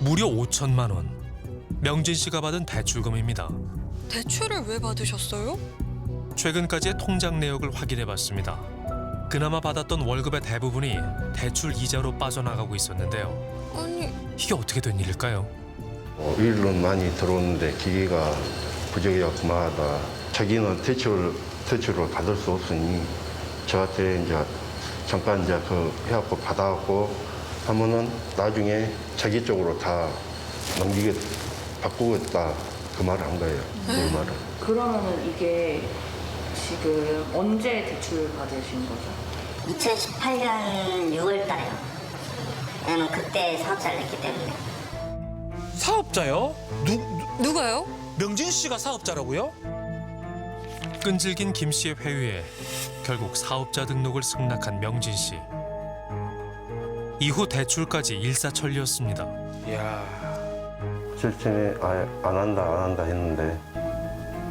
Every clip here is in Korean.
무려 5천만 원. 명진 씨가 받은 대출금입니다. 대출을 왜 받으셨어요? 최근까지의 통장 내역을 확인해 봤습니다. 그나마 받았던 월급의 대부분이 대출 이자로 빠져나가고 있었는데요. 아니 이게 어떻게 된 일일까요? 어, 일은 많이 들어오는데 기계가 부족해서 그만하다. 자기는 대출, 대출을 받을 수 없으니 저한테 이제 잠깐 이제 그 해갖고 받아갖고 하면은 나중에 자기 쪽으로 다 넘기게, 바꾸겠다. 그 말을 한 거예요. 그 말을. 그러면은 이게 지금 언제 대출 받으신 거죠? 2018년 6월 달에요. 왜냐면 그때 사업자를 냈기 때문에. 사업자요? 누, 누- 누가요? 명진 씨가 사업자라고요? 끈질긴 김 씨의 회유에 결국 사업자 등록을 승낙한 명진 씨. 이후 대출까지 일사천리였습니다. 이야. 실전에 아예 안 한다, 안 한다 했는데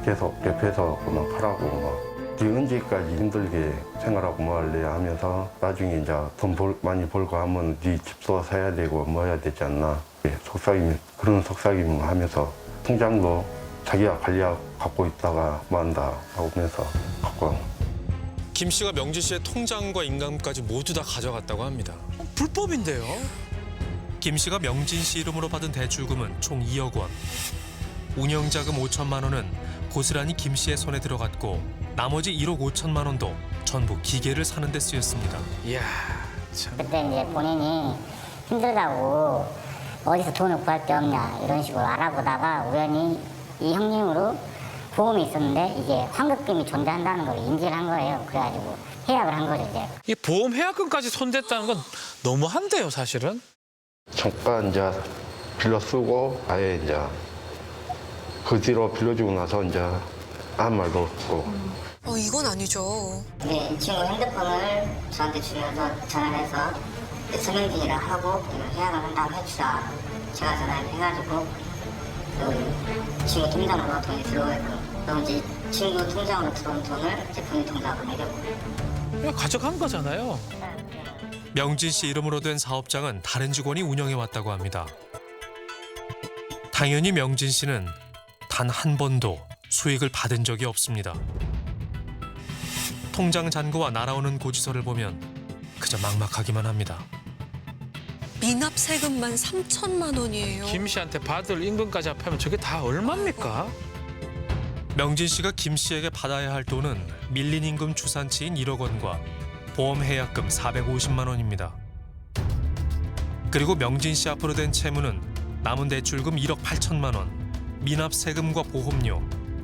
계속 옆에서 그만 하라고 막. 네 언제까지 힘들게 생활하고 뭐 할래 하면서 나중에 이제 돈 벌, 많이 벌고 하면 네 집 도 사야 되고 뭐 해야 되지 않나. 예, 속삭임, 그런 속삭임 하면서 통장도 자기가 관리하고 갖고 있다가 뭐 한다 하면서 갖고 김 씨가 명진 씨의 통장과 인감까지 모두 다 가져갔다고 합니다. 불법인데요? 김 씨가 명진 씨 이름으로 받은 대출금은 총 2억 원. 운영자금 5천만 원은 고스란히 김 씨의 손에 들어갔고 나머지 1억 5천만 원도 전부 기계를 사는 데 쓰였습니다. 이야. 참. 그때 이제 본인이 힘들다고 어디서 돈을 구할 데 없냐 이런 식으로 알아보다가 우연히 이 형님으로 보험이 있었는데 이게 환급금이 존재한다는 걸 인지를 한 거예요. 그래가지고 해약을 한 거죠 이제. 이 보험 해약금까지 손댔다는 건 너무한데요, 사실은. 잠깐 이제 빌려 쓰고 아예 이제 그 뒤로 빌려주고 나서 이제 아무 말도 없고 어 이건 아니죠. 근데 이 친구 핸드폰을 저한테 주면서 전화를 해서 서명진이라 하고 해약을 한다고 해주자. 제가 전화를 해가지고 그 친구 통장으로 돈이 들어오게끔 그럼 이제 친구 통장으로 들어온 돈을 제 본인 통장으로 내려고 그냥 가져간 거잖아요. 명진 씨 이름으로 된 사업장은 다른 직원이 운영해 왔다고 합니다. 당연히 명진 씨는 단 한 번도 수익을 받은 적이 없습니다. 통장 잔고와 날아오는 고지서를 보면 그저 막막하기만 합니다. 미납 세금만 3천만 원이에요. 김 씨한테 받을 임금까지 합하면 저게 다 얼마입니까? 명진 씨가 김 씨에게 받아야 할 돈은 밀린 임금 추산치인 1억 원과 보험 해약금 450만 원입니다. 그리고 명진 씨 앞으로 된 채무는 남은 대출금 1억 8천만 원, 미납 세금과 보험료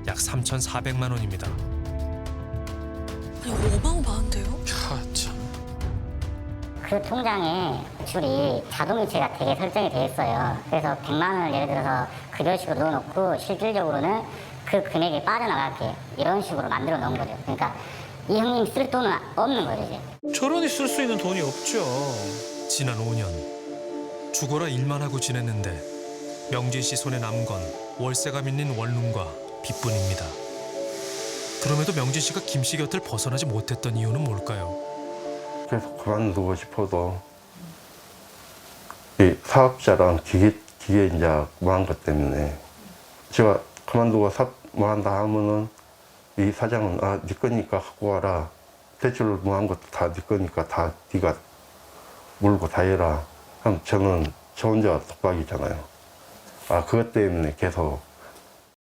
약 3,400만 원입니다. 아니 어마어마한데요? 야, 참. 그 통장에 줄이 자동이체가 되게 설정이 돼 있어요. 그래서 100만 원을 예를 들어서 급여식으로 넣어놓고 실질적으로는 그 금액이 빠져나갈게 이런 식으로 만들어 놓은 거죠. 그러니까 이 형님 쓸 돈은 없는 거죠 이제. 저런이 쓸 수 있는 돈이 없죠. 지난 5년 죽어라 일만 하고 지냈는데 명진 씨 손에 남은 건 월세가 밀린 원룸과 빚뿐입니다. 그럼에도 명진 씨가 김 씨 곁을 벗어나지 못했던 이유는 뭘까요? 계속 그만두고 싶어도 이 사업자랑 기계 기계 이제 뭐한 것 때문에 제가 그만두고 사뭐 한다 하면은 이 사장은 아 네 거니까 갖고 와라. 대출 뭐한 것도 다 네 거니까 다 네가 물고 다 해라. 그럼 저는 저 혼자 독박이잖아요. 아 그것 때문에 계속